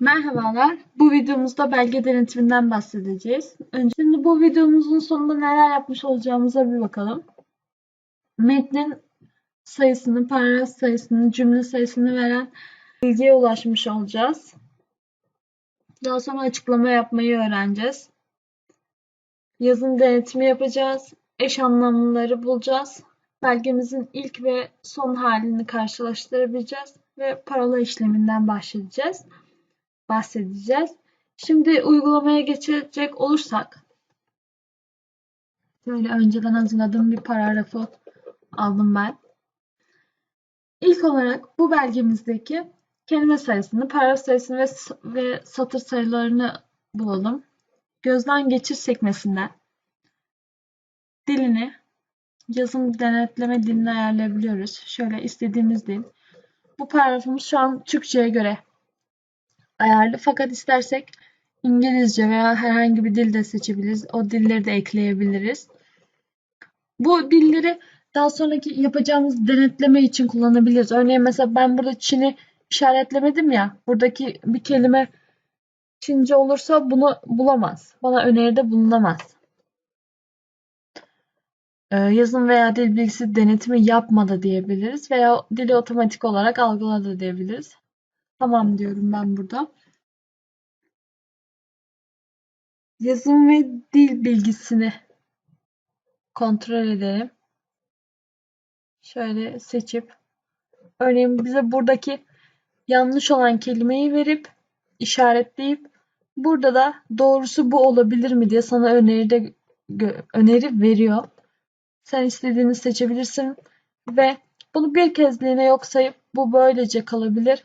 Merhabalar. Bu videomuzda belge denetiminden bahsedeceğiz. Önce şimdi bu videomuzun sonunda neler yapmış olacağımıza bir bakalım. Metnin sayısını, paragraf sayısını, cümle sayısını veren bilgiye ulaşmış olacağız. Daha sonra açıklama yapmayı öğreneceğiz. Yazım denetimi yapacağız. Eş anlamlıları bulacağız. Belgemizin ilk ve son halini karşılaştırabileceğiz ve parola işleminden bahsedeceğiz bahsedeceğiz. Şimdi uygulamaya geçecek olursak şöyle önceden hazırladığım bir paragrafı aldım ben. İlk olarak bu belgemizdeki kelime sayısını, paragraf sayısını ve, ve satır sayılarını bulalım. Gözden geçir sekmesinden dilini yazım denetleme dilini ayarlayabiliyoruz. Şöyle istediğimiz dil. Bu paragrafımız şu an Türkçe'ye göre ayarlı fakat istersek İngilizce veya herhangi bir dil de seçebiliriz. O dilleri de ekleyebiliriz. Bu dilleri daha sonraki yapacağımız denetleme için kullanabiliriz. Örneğin mesela ben burada Çin'i işaretlemedim ya. Buradaki bir kelime Çince olursa bunu bulamaz. Bana öneride bulunamaz. Ee, yazım veya dil bilgisi denetimi yapmadı diyebiliriz veya dili otomatik olarak algıladı diyebiliriz. Tamam diyorum ben burada. Yazım ve dil bilgisini kontrol edelim. Şöyle seçip örneğin bize buradaki yanlış olan kelimeyi verip işaretleyip burada da doğrusu bu olabilir mi diye sana öneride öneri veriyor. Sen istediğini seçebilirsin ve bunu bir kezliğine yok sayıp bu böylece kalabilir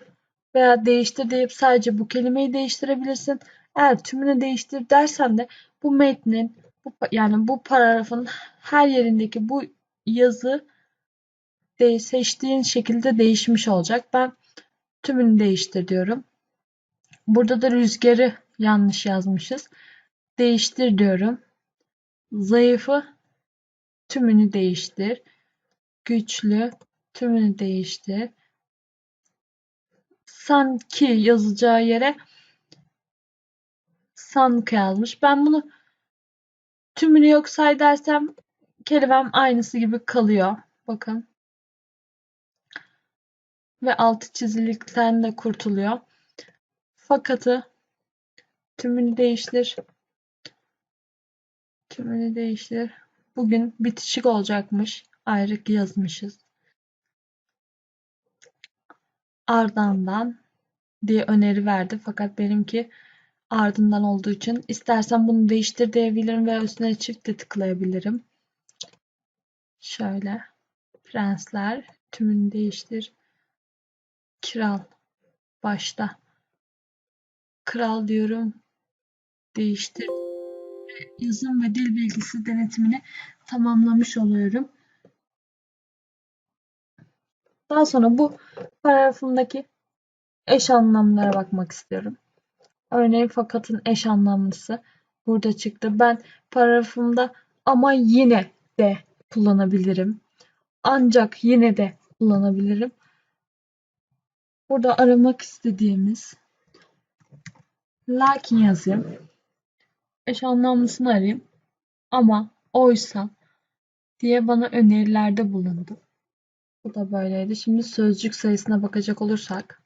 veya değiştir deyip sadece bu kelimeyi değiştirebilirsin. Eğer tümünü değiştir dersen de bu metnin bu, yani bu paragrafın her yerindeki bu yazı de, seçtiğin şekilde değişmiş olacak. Ben tümünü değiştir diyorum. Burada da rüzgarı yanlış yazmışız. Değiştir diyorum. Zayıfı tümünü değiştir. Güçlü tümünü değiştir sanki yazacağı yere sanki yazmış. Ben bunu tümünü yok say dersem kelimem aynısı gibi kalıyor. Bakın. Ve altı çizilikten de kurtuluyor. Fakatı tümünü değiştir. Tümünü değiştir. Bugün bitişik olacakmış. Ayrık yazmışız. Ardından diye öneri verdi. Fakat benimki ardından olduğu için istersen bunu değiştir diyebilirim ve üstüne çift de tıklayabilirim. Şöyle prensler tümünü değiştir. Kral başta. Kral diyorum. Değiştir. Yazım ve dil bilgisi denetimini tamamlamış oluyorum. Daha sonra bu paragrafımdaki eş anlamlara bakmak istiyorum. Örneğin fakatın eş anlamlısı burada çıktı. Ben paragrafımda ama yine de kullanabilirim. Ancak yine de kullanabilirim. Burada aramak istediğimiz lakin yazayım. Eş anlamlısını arayayım. Ama oysa diye bana önerilerde bulundu. Bu da böyleydi. Şimdi sözcük sayısına bakacak olursak.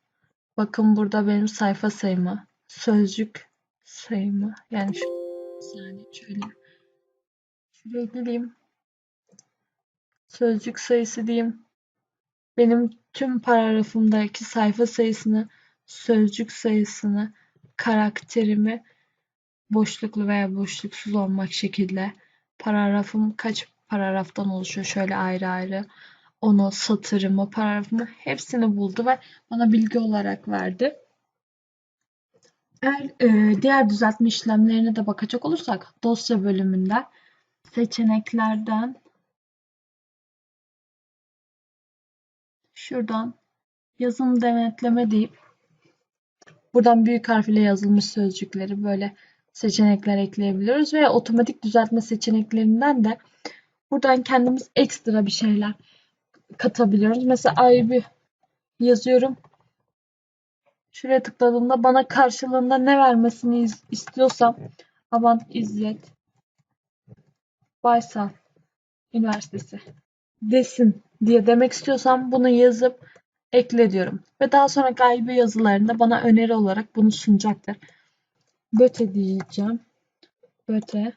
Bakın burada benim sayfa sayımı. Sözcük sayımı. Yani şu yani şöyle. Şuraya geleyim. Sözcük sayısı diyeyim. Benim tüm paragrafımdaki sayfa sayısını, sözcük sayısını, karakterimi boşluklu veya boşluksuz olmak şekilde paragrafım kaç paragraftan oluşuyor şöyle ayrı ayrı onu, satırımı, paragrafımı hepsini buldu ve bana bilgi olarak verdi. Eğer e, diğer düzeltme işlemlerine de bakacak olursak dosya bölümünde seçeneklerden şuradan yazım denetleme deyip buradan büyük harf ile yazılmış sözcükleri böyle seçenekler ekleyebiliyoruz ve otomatik düzeltme seçeneklerinden de buradan kendimiz ekstra bir şeyler katabiliyoruz. Mesela bir yazıyorum. Şuraya tıkladığımda bana karşılığında ne vermesini istiyorsam Abant İzzet Baysal Üniversitesi desin diye demek istiyorsam bunu yazıp ekle diyorum. Ve daha sonra galibi yazılarında bana öneri olarak bunu sunacaktır. Böte diyeceğim. Böte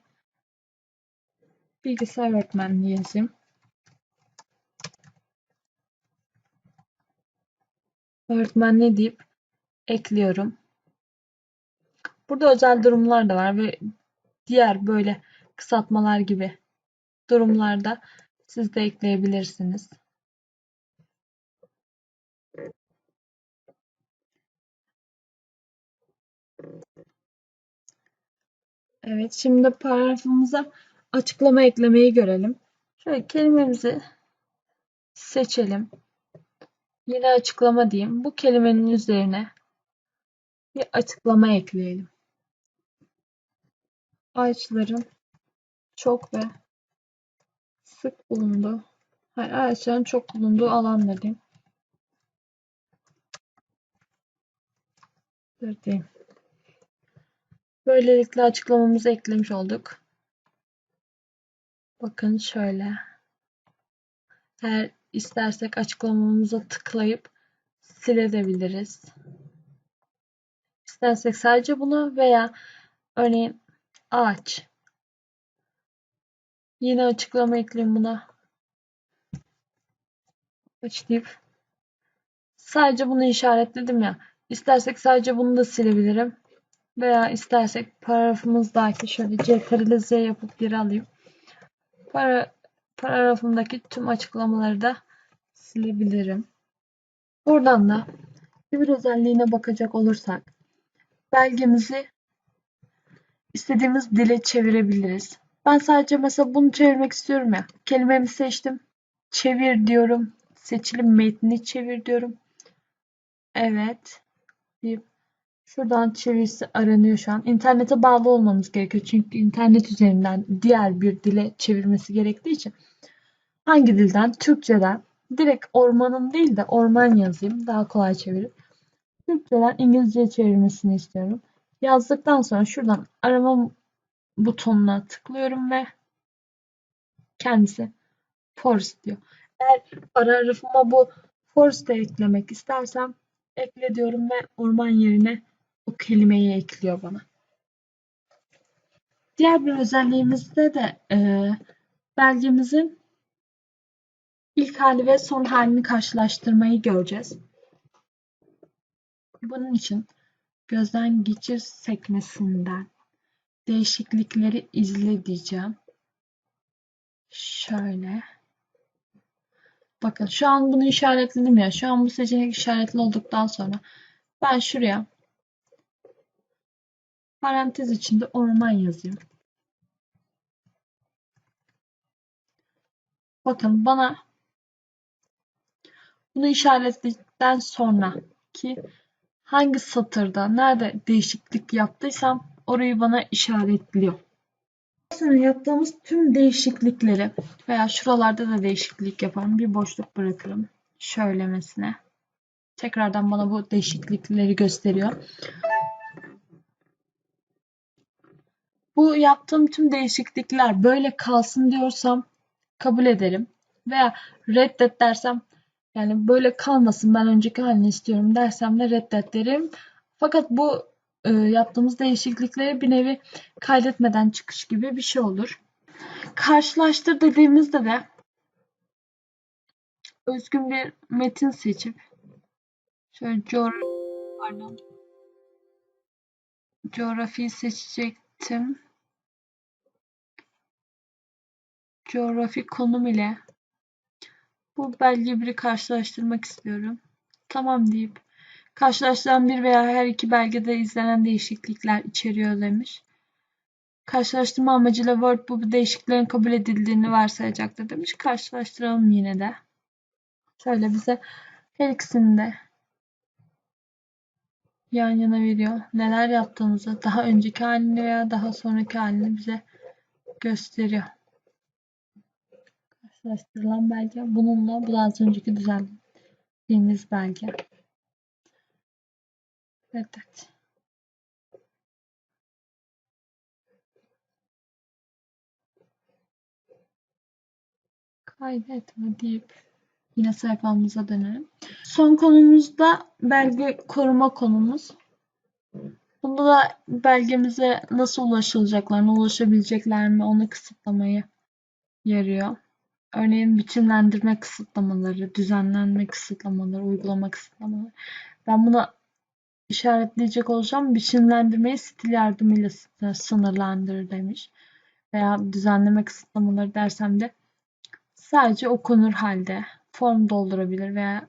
bilgisayar öğretmenliği yazayım. Öğretmenliği deyip ekliyorum. Burada özel durumlar da var ve diğer böyle kısaltmalar gibi durumlarda siz de ekleyebilirsiniz. Evet, şimdi paragrafımıza açıklama eklemeyi görelim. Şöyle kelimemizi seçelim. Yine açıklama diyeyim. Bu kelimenin üzerine bir açıklama ekleyelim. Ağaçların çok ve sık bulunduğu, hayır, ağaçların çok bulunduğu alanlar diyeyim. diyeyim. Böylelikle açıklamamızı eklemiş olduk. Bakın şöyle. Eğer istersek açıklamamıza tıklayıp silebiliriz. İstersek sadece bunu veya örneğin ağaç. Yine açıklama ekleyeyim buna. Ağaç deyip sadece bunu işaretledim ya. İstersek sadece bunu da silebilirim. Veya istersek paragrafımızdaki şöyle CTRL Z yapıp geri alayım. Para, paragrafımdaki tüm açıklamaları da silebilirim. Buradan da bir özelliğine bakacak olursak belgemizi istediğimiz dile çevirebiliriz. Ben sadece mesela bunu çevirmek istiyorum ya. Kelimemi seçtim. Çevir diyorum. Seçilim metni çevir diyorum. Evet. Deyip şuradan çevirisi aranıyor şu an. İnternete bağlı olmamız gerekiyor. Çünkü internet üzerinden diğer bir dile çevirmesi gerektiği için. Hangi dilden? Türkçeden. Direkt ormanın değil de orman yazayım. Daha kolay çevirip. Türkçeden İngilizceye çevirmmesini istiyorum. Yazdıktan sonra şuradan arama butonuna tıklıyorum ve kendisi forest diyor. Eğer paragrafıma bu forest'e eklemek istersem ekle diyorum ve orman yerine o kelimeyi ekliyor bana. Diğer bir özelliğimizde de e, belgemizin ilk hali ve son halini karşılaştırmayı göreceğiz. Bunun için gözden geçir sekmesinden değişiklikleri izle diyeceğim. Şöyle. Bakın şu an bunu işaretledim ya. Şu an bu seçenek işaretli olduktan sonra ben şuraya parantez içinde orman yazayım. Bakın bana bunu işaretledikten sonra ki hangi satırda nerede değişiklik yaptıysam orayı bana işaretliyor. Sonra yaptığımız tüm değişiklikleri veya şuralarda da değişiklik yaparım. Bir boşluk bırakırım. Şöylemesine. Tekrardan bana bu değişiklikleri gösteriyor. Bu yaptığım tüm değişiklikler böyle kalsın diyorsam kabul ederim. Veya reddet dersem yani böyle kalmasın ben önceki halini istiyorum dersem de reddet derim. Fakat bu e, yaptığımız değişiklikleri bir nevi kaydetmeden çıkış gibi bir şey olur. Karşılaştır dediğimizde de özgün bir metin seçip şöyle coğrafi pardon coğrafiyi seçecektim. Coğrafi konum ile bu belge biri karşılaştırmak istiyorum. Tamam deyip Karşılaştıran bir veya her iki belgede izlenen değişiklikler içeriyor demiş. Karşılaştırma amacıyla Word bu değişikliklerin kabul edildiğini varsayacaktır demiş. Karşılaştıralım yine de. Şöyle bize her ikisini de yan yana veriyor. Neler yaptığımızı daha önceki halini veya daha sonraki halini bize gösteriyor. Karşılaştırılan belge bununla bu da az önceki düzenlediğimiz belge. Reddet. Kaydetme deyip yine sayfamıza dönelim. Son konumuzda belge koruma konumuz. Bunda da belgemize nasıl ulaşılacaklarına, ulaşabilecekler mi onu kısıtlamayı yarıyor. Örneğin biçimlendirme kısıtlamaları, düzenlenme kısıtlamaları, uygulama kısıtlamaları. Ben buna işaretleyecek olacağım. Biçimlendirmeyi stil yardımıyla sınırlandırır demiş. Veya düzenleme kısıtlamaları dersem de sadece okunur halde form doldurabilir veya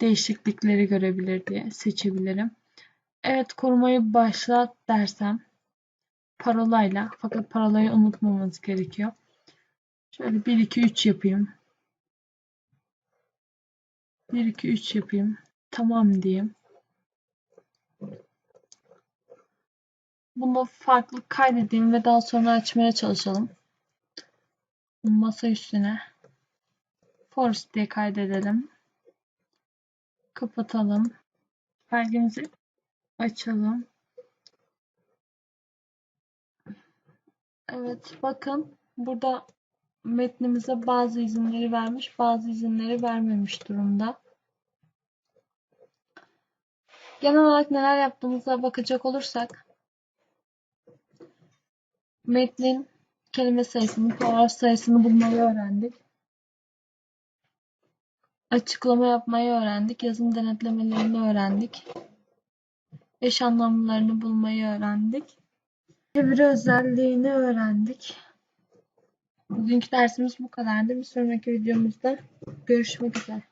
değişiklikleri görebilir diye seçebilirim. Evet korumayı başlat dersem parolayla fakat parolayı unutmamamız gerekiyor. Şöyle 1 2 3 yapayım. 1 2 3 yapayım. Tamam diyeyim. Bunu farklı kaydedeyim ve daha sonra açmaya çalışalım. Masa üstüne Forest diye kaydedelim. Kapatalım. Belgemizi açalım. Evet bakın burada metnimize bazı izinleri vermiş, bazı izinleri vermemiş durumda. Genel olarak neler yaptığımıza bakacak olursak metnin kelime sayısını, paragraf sayısını bulmayı öğrendik. Açıklama yapmayı öğrendik. Yazım denetlemelerini öğrendik. Eş anlamlarını bulmayı öğrendik. Çeviri özelliğini öğrendik. Bugünkü dersimiz bu kadardı. Bir sonraki videomuzda görüşmek üzere.